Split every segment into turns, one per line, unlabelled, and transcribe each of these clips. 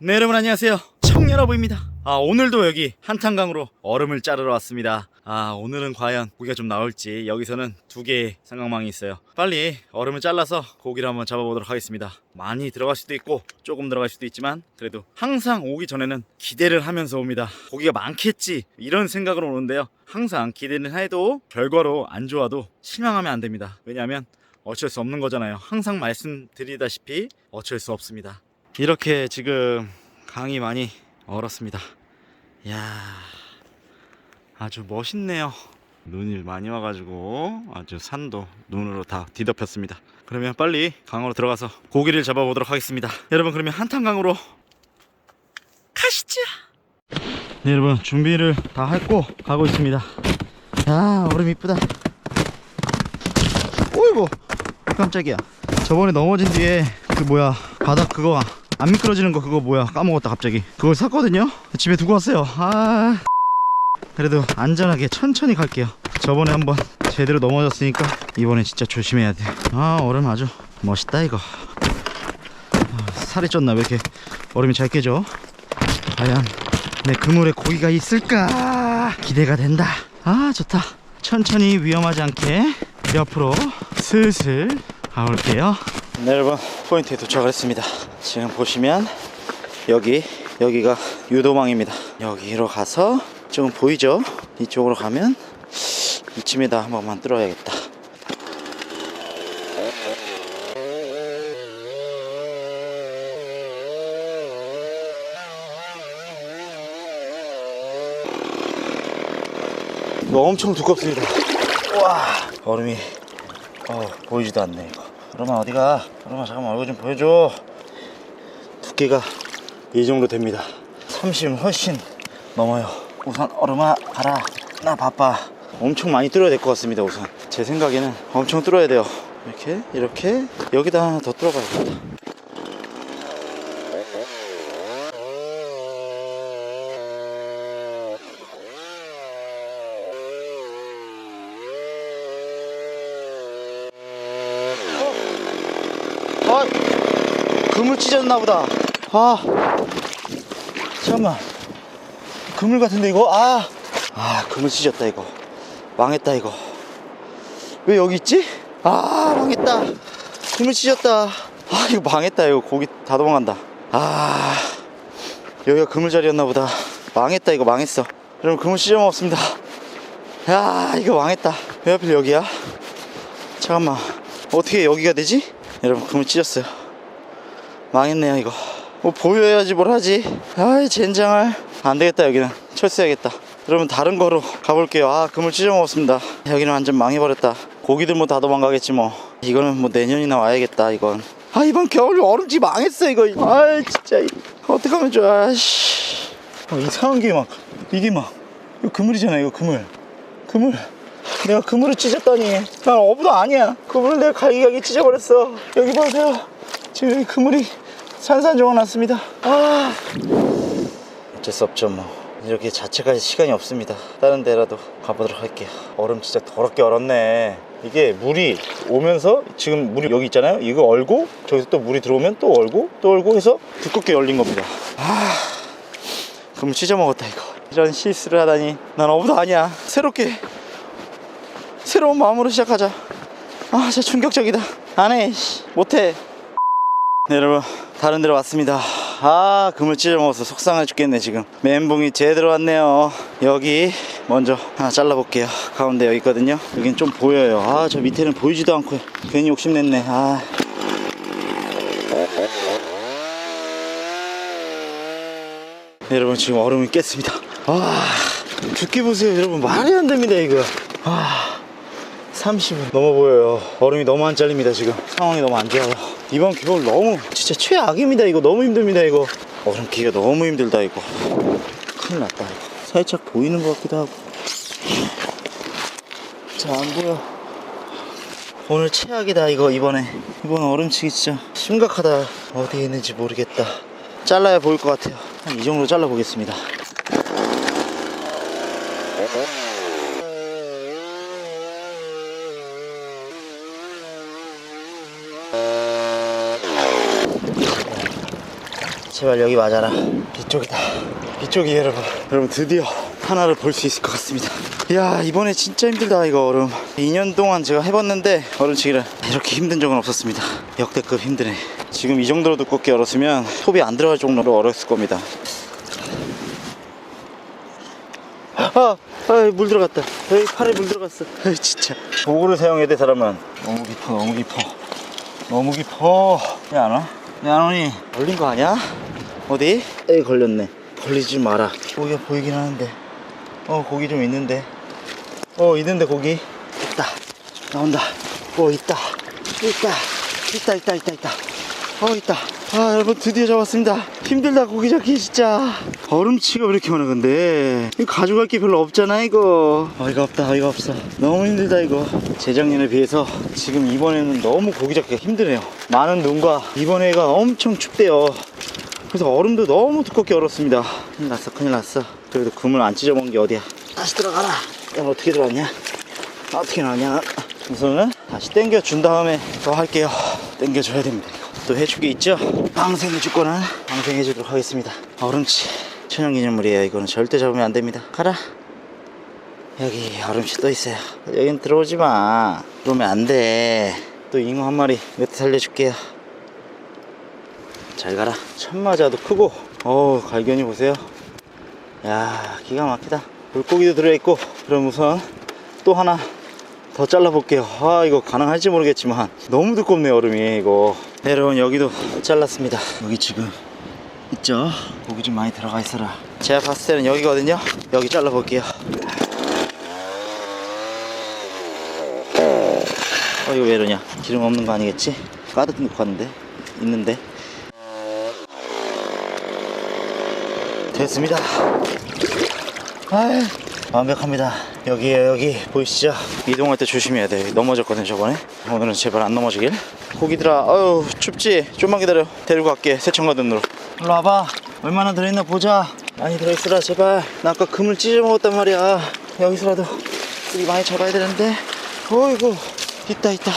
네 여러분 안녕하세요. 청여러분입니다. 아 오늘도 여기 한탄강으로 얼음을 자르러 왔습니다. 아 오늘은 과연 고기가 좀 나올지 여기서는 두 개의 삼각망이 있어요. 빨리 얼음을 잘라서 고기를 한번 잡아보도록 하겠습니다. 많이 들어갈 수도 있고 조금 들어갈 수도 있지만 그래도 항상 오기 전에는 기대를 하면서 옵니다. 고기가 많겠지 이런 생각으로 오는데요. 항상 기대는 해도 결과로 안 좋아도 실망하면 안 됩니다. 왜냐하면 어쩔 수 없는 거잖아요. 항상 말씀드리다시피 어쩔 수 없습니다 이렇게 지금 강이 많이 얼었습니다. 이야, 아주 멋있네요. 눈이 많이 와가지고 아주 산도 눈으로 다 뒤덮였습니다. 그러면 빨리 강으로 들어가서 고기를 잡아보도록 하겠습니다. 여러분 그러면 한탄강으로 가시죠. 네 여러분 준비를 다 했고 가고 있습니다. 야 얼음 이쁘다. 오이고 깜짝이야. 저번에 넘어진 뒤에 그 뭐야 바닥 그거 안 미끄러지는 거 그거 뭐야? 까먹었다 갑자기. 그걸 샀거든요? 집에 두고 왔어요. 아. 그래도 안전하게 천천히 갈게요. 저번에 한번 제대로 넘어졌으니까 이번엔 진짜 조심해야 돼아 얼음 아주 멋있다 이거. 아, 살이 쪘나 왜 이렇게 얼음이 잘 깨져? 과연 내 그물에 고기가 있을까? 기대가 된다. 아 좋다. 천천히 위험하지 않게 옆으로 슬슬 가볼게요. 네 여러분. 포인트에 도착을 했습니다 지금 보시면 여기 여기가 유도망입니다. 여기로 가서 조금 보이죠? 이쪽으로 가면 이쯤에다. 한 번만 뚫어야겠다. 이거 엄청 두껍습니다. 와 얼음이 어 보이지도 않네 이거. 그러면 어디가? 그러면 잠깐만 얼굴 좀 보여줘 두께가 이 정도 됩니다. 30은 훨씬 넘어요. 우선 얼음아 가라. 나 바빠. 엄청 많이 뚫어야 될 것 같습니다 우선. 제 생각에는 엄청 뚫어야 돼요. 이렇게 이렇게. 여기다 하나 더 뚫어봐야겠다. 아, 그물 찢었나 보다. 아, 잠깐만. 그물 같은데 이거? 아, 아, 그물 찢었다 이거. 망했다 이거. 왜 여기 있지? 아, 망했다. 그물 찢었다. 아, 이거 망했다 이거. 고기 다 도망간다. 아, 여기가 그물 자리였나 보다. 망했다 이거 망했어. 여러분 그물 찢어 먹었습니다. 야, 이거 망했다. 왜 하필 여기야? 잠깐만. 어떻게 여기가 되지? 여러분 그물 찢었어요 망했네요 이거 뭐 보여야지 뭘 하지? 아이 젠장할. 안되겠다 여기는. 철수해야겠다. 여러분 다른 거로 가볼게요. 아 그물 찢어 먹었습니다. 여기는 완전 망해버렸다. 고기들 뭐 다 도망가겠지 뭐. 이거는 뭐 내년이나 와야겠다 이건. 아 이번 겨울 얼음지 망했어 이거. 아 진짜. 어떡하면 좋아 아씨. 어, 이상한 게 막 이게 막 이거 그물이잖아 이거 그물. 그물. 내가 그물을 찢었다니. 난 어부도 아니야. 그물을 내가 갈기갈기 찢어버렸어. 여기 보세요. 지금 여기 그물이 산산조각 났습니다 아 어쩔 수 없죠 뭐 이렇게 자체까지 시간이 없습니다 다른 데라도 가보도록 할게요 얼음 진짜 더럽게 얼었네 이게 물이 오면서 지금 물이 여기 있잖아요 이거 얼고 저기서 또 물이 들어오면 또 얼고 또 얼고 해서 두껍게 열린 겁니다 아 그물 찢어 먹었다 이거 이런 실수를 하다니 난 어부도 아니야 새롭게 새로운 마음으로 시작하자. 아, 진짜 충격적이다. 안 해. 씨, 못해. 네, 여러분. 다른 데로 왔습니다. 아, 그물 찢어 먹어서 속상해 죽겠네, 지금. 멘붕이 제대로 왔네요. 여기, 먼저 하나 잘라볼게요. 가운데 여기 있거든요. 여긴 좀 보여요. 아, 저 밑에는 보이지도 않고 괜히 욕심냈네. 아. 네, 여러분, 지금 얼음이 깼습니다. 아, 두께 보세요, 여러분. 말이 안 됩니다, 이거. 아. 30은 넘어 보여요. 얼음이 너무 안 잘립니다, 지금. 상황이 너무 안 좋아요. 이번 겨울 너무, 진짜 최악입니다, 이거. 너무 힘듭니다, 이거. 얼음 기가 너무 힘들다, 이거. 큰일 났다, 이거. 살짝 보이는 것 같기도 하고. 자, 안 보여. 오늘 최악이다, 이거, 이번에. 이번 얼음치기 진짜 심각하다. 어디에 있는지 모르겠다. 잘라야 보일 것 같아요. 한 이 정도 잘라 보겠습니다. 제발 여기 맞아라. 이쪽이다. 이쪽이 여러분. 여러분 드디어 하나를 볼 수 있을 것 같습니다. 이야 이번에 진짜 힘들다 이거 얼음. 2년 동안 제가 해봤는데 얼음치기를 이렇게 힘든 적은 없었습니다. 역대급 힘드네. 지금 이 정도로 두껍게 얼었으면 톱이 안 들어갈 정도로 얼었을 겁니다. 아, 아, 물 들어갔다. 에이, 팔에 물 들어갔어. 에이, 진짜. 도구를 사용해야 돼, 사람은. 너무 깊어, 너무 깊어. 너무 깊어. 야, 안 와? 야, 안 오니? 걸린 거 아니야? 어디? 에이, 걸렸네. 걸리지 마라. 고기가 보이긴 하는데. 어, 고기 좀 있는데. 어, 있는데, 고기. 있다. 나온다. 어, 있다. 있다. 있다, 있다, 있다, 있다. 어, 있다. 아, 여러분, 드디어 잡았습니다. 힘들다, 고기 잡기, 진짜. 얼음치가 왜 이렇게 많아, 근데. 이거 가져갈 게 별로 없잖아, 이거. 어이가 없다, 어이가 없어. 너무 힘들다, 이거. 재작년에 비해서 지금 이번에는 너무 고기 잡기가 힘드네요. 많은 눈과 이번에가 엄청 춥대요. 그래서 얼음도 너무 두껍게 얼었습니다. 큰일 났어, 큰일 났어. 그래도 그물 안 찢어먹은 게 어디야. 다시 들어가라. 야, 너 어떻게 들어왔냐? 어떻게 나왔냐? 우선은 다시 당겨 준 다음에 더 할게요. 당겨 줘야 됩니다. 이거. 또게 있죠? 방생해 줄 거는 방생해 주도록 하겠습니다. 얼음치 천연기념물이에요. 이거는 절대 잡으면 안 됩니다. 가라. 여기 얼음치 또 있어요. 여긴 들어오지 마. 그러면 안 돼. 또 잉어 한 마리 몇대 살려줄게요. 잘 가라. 천마자도 크고, 어우, 갈견이 보세요. 야, 기가 막히다. 물고기도 들어있고, 그럼 우선 또 하나 더 잘라볼게요. 아, 이거 가능할지 모르겠지만, 너무 두껍네, 얼음이, 이거. 네, 여러분, 여기도 잘랐습니다. 여기 지금, 있죠? 고기 좀 많이 들어가 있어라. 제가 봤을 때는 여기거든요? 여기 잘라볼게요. 어, 이거 왜 이러냐? 기름 없는 거 아니겠지? 가득 넣고 왔는데? 있는데? 됐습니다. 아 완벽합니다. 여기에요, 여기. 보이시죠? 이동할 때 조심해야 돼. 넘어졌거든, 저번에. 오늘은 제발 안 넘어지길. 고기들아, 어휴, 춥지? 좀만 기다려. 데리고 갈게, 세청가든으로. 일로 와봐. 얼마나 들어있나 보자. 많이 들어있으라, 제발. 나 아까 금을 찢어 먹었단 말이야. 여기서라도 고기 많이 잡아야 되는데. 어이구, 있다, 있다.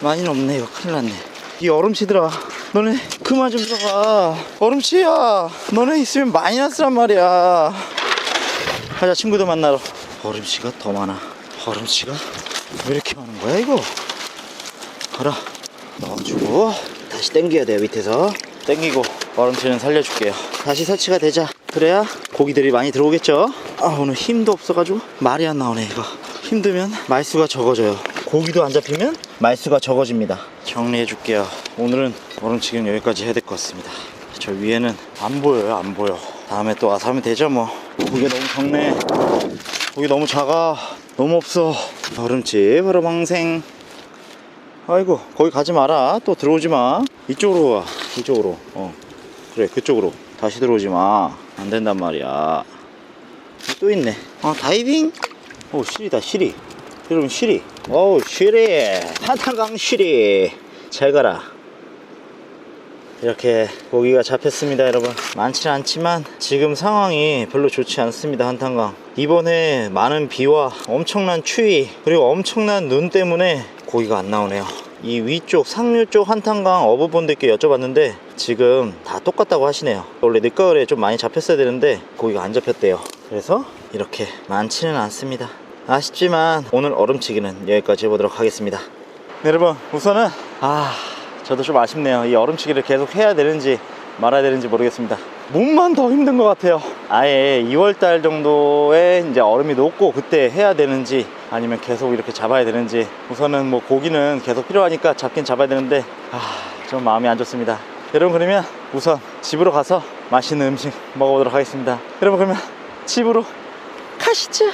많이는 없네, 이거. 큰일 났네. 이 얼음치들아. 너네 그만 좀 들어가. 얼음치야. 너네 있으면 마이너스란 말이야. 가자 친구들 만나러. 얼음치가 더 많아. 얼음치가 왜 이렇게 많은 거야 이거? 가라. 넣어주고 다시 당겨야 돼요 밑에서. 당기고 얼음치는 살려줄게요. 다시 설치가 되자. 그래야 고기들이 많이 들어오겠죠? 아 오늘 힘도 없어가지고 말이 안 나오네 이거. 힘들면 말수가 적어져요. 고기도 안 잡히면 말수가 적어집니다 정리해 줄게요. 오늘은 얼음치기는 여기까지 해야 될 것 같습니다. 저 위에는 안 보여요 안 보여. 다음에 또 와서 하면 되죠 뭐. 고기가 너무 적네. 고기 너무 작아. 너무 없어. 바로 방생. 아이고 거기 가지 마라. 또 들어오지 마. 이쪽으로 와. 이쪽으로. 어. 그래 그쪽으로. 다시 들어오지 마 안 된단 말이야. 또 있네. 아 다이빙? 오 시리다 시리. 여러분 시리 어우 시리. 한탄강 시리. 잘 가라. 이렇게 고기가 잡혔습니다 여러분. 많지는 않지만 지금 상황이 별로 좋지 않습니다 한탄강. 이번에 많은 비와 엄청난 추위 그리고 엄청난 눈 때문에 고기가 안 나오네요. 이 위쪽 상류 쪽 한탄강 어부분들께 여쭤봤는데 지금 다 똑같다고 하시네요. 원래 늦가을에 좀 많이 잡혔어야 되는데 고기가 안 잡혔대요. 그래서 이렇게 많지는 않습니다 아쉽지만 오늘 얼음치기는 여기까지 해보도록 하겠습니다 네, 여러분 우선은 아 저도 좀 아쉽네요. 이 얼음치기를 계속 해야 되는지 말아야 되는지 모르겠습니다. 몸만 더 힘든 것 같아요. 아예 2월달 정도에 이제 얼음이 녹고 그때 해야 되는지 아니면 계속 이렇게 잡아야 되는지 우선은 뭐 고기는 계속 필요하니까 잡긴 잡아야 되는데 아, 좀 마음이 안 좋습니다. 여러분 그러면 우선 집으로 가서 맛있는 음식 먹어보도록 하겠습니다. 여러분 그러면 집으로 가시죠.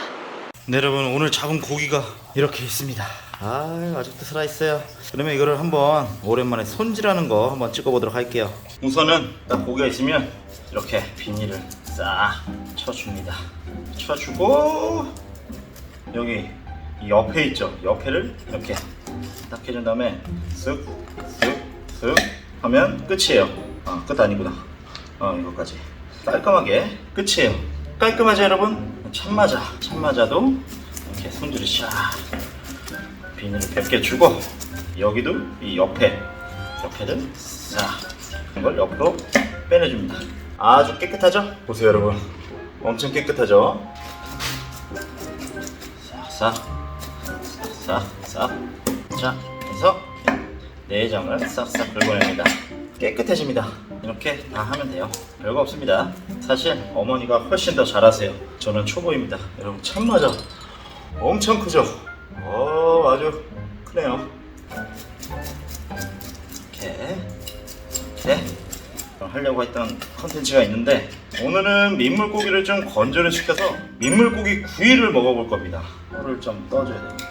네, 여러분 오늘 잡은 고기가 이렇게 있습니다. 아 아직도 살아 있어요. 그러면 이거를 한번 오랜만에 손질하는 거 한번 찍어보도록 할게요. 우선은 딱 고기가 있으면 이렇게 비닐을 싹 쳐줍니다. 쳐주고 여기 이 옆에 있죠. 옆에를 이렇게 딱 해준 다음에 쓱, 쓱, 쓱 하면 끝이에요. 아, 끝 아니구나. 어, 이거까지. 깔끔하게 끝이에요. 깔끔하죠, 여러분? 참마자. 참마자도 이렇게 손질을 샥 비닐을 100개 주고 여기도 이 옆에 옆에를 싹 이걸 옆으로 빼내줍니다. 아주 깨끗하죠? 보세요 여러분. 엄청 깨끗하죠? 싹싹 싹싹 자 해서 내장을 싹싹 긁어냅니다. 깨끗해집니다. 이렇게 다 하면 돼요. 별거 없습니다. 사실 어머니가 훨씬 더 잘하세요. 저는 초보입니다. 여러분 참마자 엄청 크죠? 어 아주 크네요. 이렇게 이렇게 하려고 했던 컨텐츠가 있는데 오늘은 민물고기를 좀 건조를 시켜서 민물고기 구이를 먹어볼 겁니다. 혀를 좀 떠줘야 됩니다.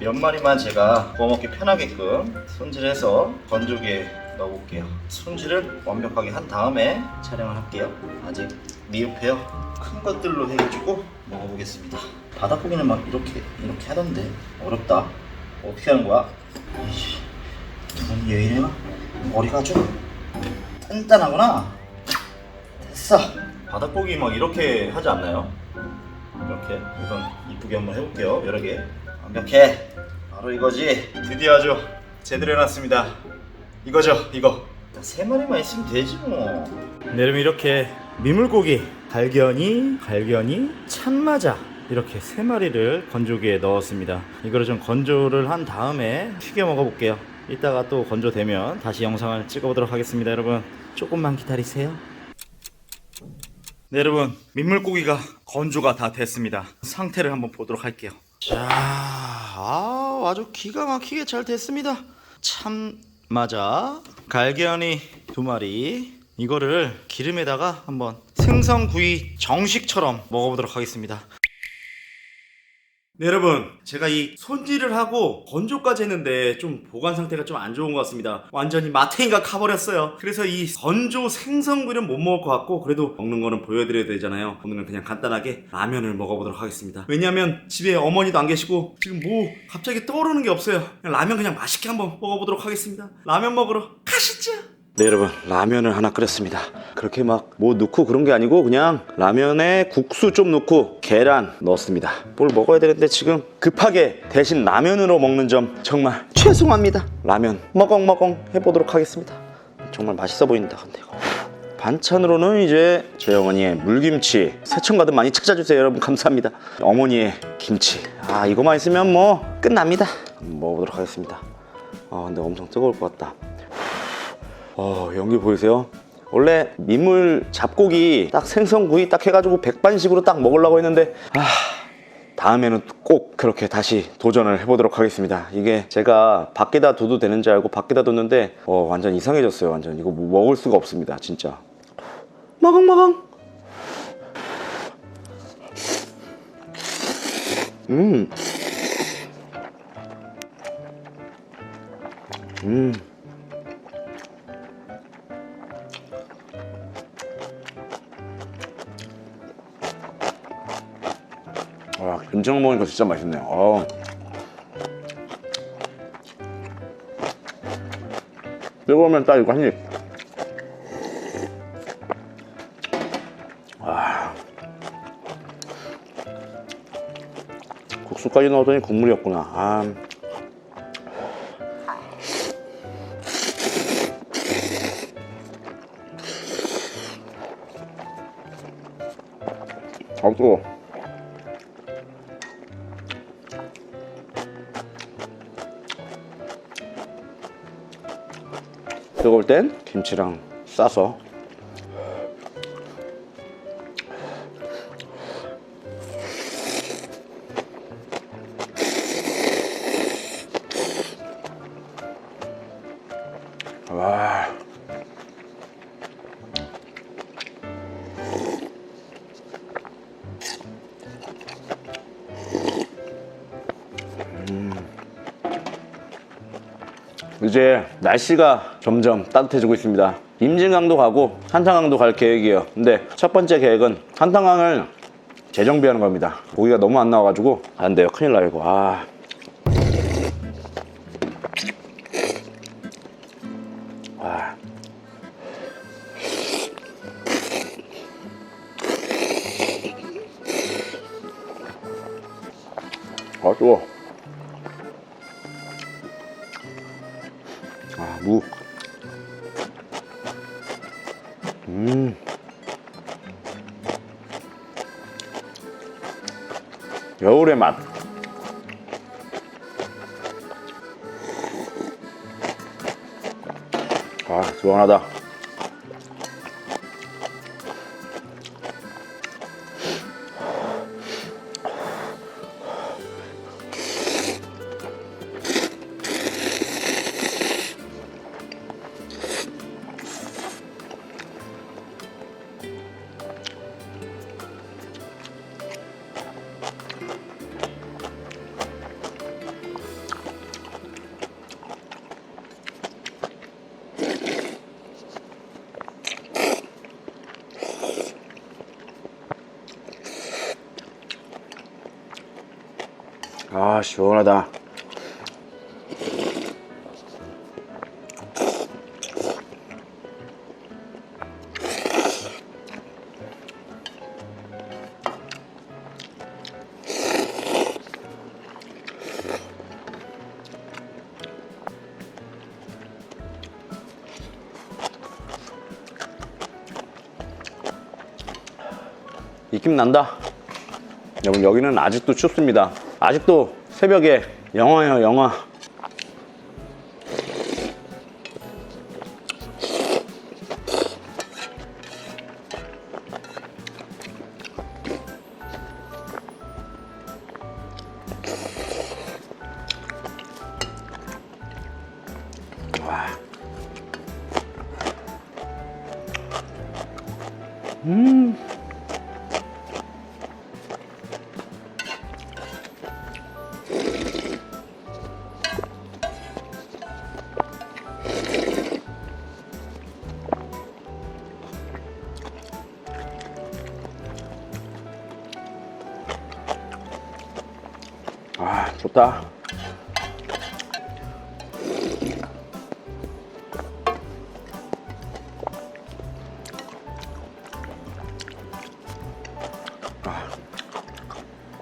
몇 마리만 제가 구워 먹기 편하게끔 손질해서 건조기에 넣어볼게요. 손질을 완벽하게 한 다음에 촬영을 할게요. 아직 미흡해요. 큰 것들로 해가지고 먹어보겠습니다. 바닥고기는 막 이렇게 이렇게 하던데 어렵다. 어떻게 하는 거야? 이씨, 눈이 왜 이래요? 머리가 좀 단단하구나. 됐어. 바닥고기 막 이렇게 하지 않나요? 이렇게 우선 이쁘게 한번 해볼게요. 여러 개. 완벽해. 바로 이거지. 드디어 아주 제대로 해놨습니다. 이거죠, 이거. 세 마리만 있으면 되지 뭐. 네, 여러분 이렇게 민물고기, 갈견이, 갈견이, 참마자 이렇게 세 마리를 건조기에 넣었습니다. 이거를 좀 건조를 한 다음에 튀겨 먹어볼게요. 이따가 또 건조되면 다시 영상을 찍어보도록 하겠습니다, 여러분. 조금만 기다리세요. 네, 여러분 민물고기가 건조가 다 됐습니다. 상태를 한번 보도록 할게요. 자, 아, 아주 기가 막히게 잘 됐습니다. 참 맞아. 갈견이 두 마리. 이거를 기름에다가 한번 생선구이 정식처럼 먹어보도록 하겠습니다. 네, 여러분. 제가 이 손질을 하고 건조까지 했는데 좀 보관 상태가 좀 안 좋은 것 같습니다. 완전히 마탱이가 가버렸어요. 그래서 이 건조 생선구이는 못 먹을 것 같고 그래도 먹는 거는 보여드려야 되잖아요. 오늘은 그냥 간단하게 라면을 먹어보도록 하겠습니다. 왜냐면 집에 어머니도 안 계시고 지금 뭐 갑자기 떠오르는 게 없어요. 그냥 라면 그냥 맛있게 한번 먹어보도록 하겠습니다. 라면 먹으러 가시죠 네 여러분. 라면을 하나 끓였습니다. 그렇게 막 뭐 넣고 그런 게 아니고 그냥 라면에 국수 좀 넣고 계란 넣었습니다. 뭘 먹어야 되는데 지금 급하게 대신 라면으로 먹는 점 정말 죄송합니다. 라면 먹엉먹엉 해보도록 하겠습니다. 정말 맛있어 보인다 근데 이거. 반찬으로는 이제 저희 어머니의 물김치 새청가든 많이 찾아주세요 여러분. 감사합니다. 어머니의 김치. 아 이거만 있으면 뭐 끝납니다. 먹어보도록 하겠습니다. 아 근데 엄청 뜨거울 것 같다 어, 연기 보이세요? 원래 민물 잡고기 딱 생선구이 딱 해가지고 백반식으로 딱 먹으려고 했는데 아 다음에는 꼭 그렇게 다시 도전을 해보도록 하겠습니다. 이게 제가 밖에다 둬도 되는 줄 알고 밖에다 뒀는데 어, 완전 이상해졌어요 완전. 이거 뭐 먹을 수가 없습니다 진짜. 마강마강! 음. 음. 와, 김장 먹으니까 진짜 맛있네요. 어. 뜨거우면 딱 이거 한 입. 와. 국수까지 넣었더니 국물이었구나. 아. 아, 뜨거워. 뜨거울 땐 김치랑 싸서. 와. 이제 날씨가 점점 따뜻해지고 있습니다. 임진강도 가고 한탄강도 갈 계획이에요. 근데 첫 번째 계획은 한탄강을 재정비하는 겁니다. 고기가 너무 안 나와가지고 안 돼요. 큰일 나요 이거. 아. 아. 아 뜨거. 아, 무. 음.
겨울의 맛. 아, 시원하다. 아, 시원하다. 느낌 난다. 여러분 여기는 아직도 춥습니다. 아직도 새벽에 영화예요 영화. 와.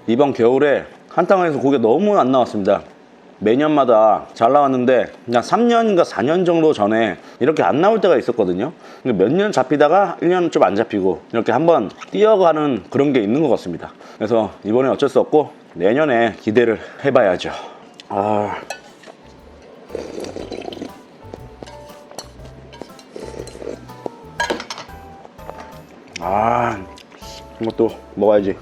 이번 겨울에 한탕에서 고기 너무 안 나왔습니다. 매년마다 잘 나왔는데 그냥 3년인가 4년 정도 전에 이렇게 안 나올 때가 있었거든요. 몇년 잡히다가 1년 좀 안 잡히고 이렇게 한번 뛰어가는 그런 게 있는 것 같습니다. 그래서 이번에 어쩔 수 없고 내년에 기대를 해봐야죠. 아. 아, 이것도 먹어야지.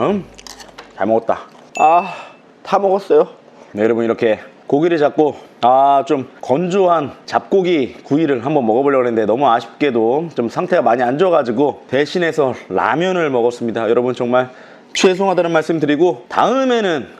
음, 잘 먹었다. 아, 다 먹었어요. 네, 여러분 이렇게 고기를 잡고 아, 좀 건조한 잡고기 구이를 한번 먹어보려고 했는데 너무 아쉽게도 좀 상태가 많이 안 좋아가지고 대신해서 라면을 먹었습니다. 여러분 정말 죄송하다는 말씀 드리고 다음에는 꼭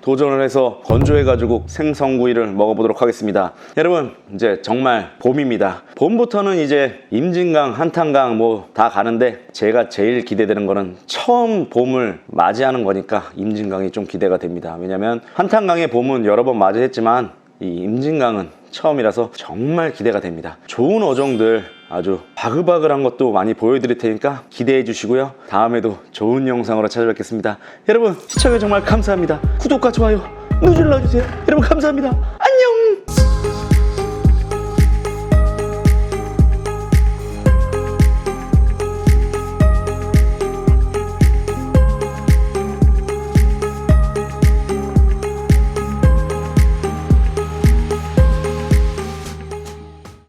도전을 해서 건조해가지고 생선구이를 먹어보도록 하겠습니다. 여러분, 이제 정말 봄입니다. 봄부터는 이제 임진강, 한탄강 뭐 다 가는데 제가 제일 기대되는 거는 처음 봄을 맞이하는 거니까 임진강이 좀 기대가 됩니다. 왜냐면 한탄강의 봄은 여러 번 맞이했지만 이 임진강은 처음이라서 정말 기대가 됩니다. 좋은 어종들 아주 바글바글한 것도 많이 보여드릴 테니까 기대해 주시고요. 다음에도 좋은 영상으로 찾아뵙겠습니다. 여러분 시청해 정말 감사합니다. 구독과 좋아요 누질러주세요. 여러분 감사합니다. 안녕!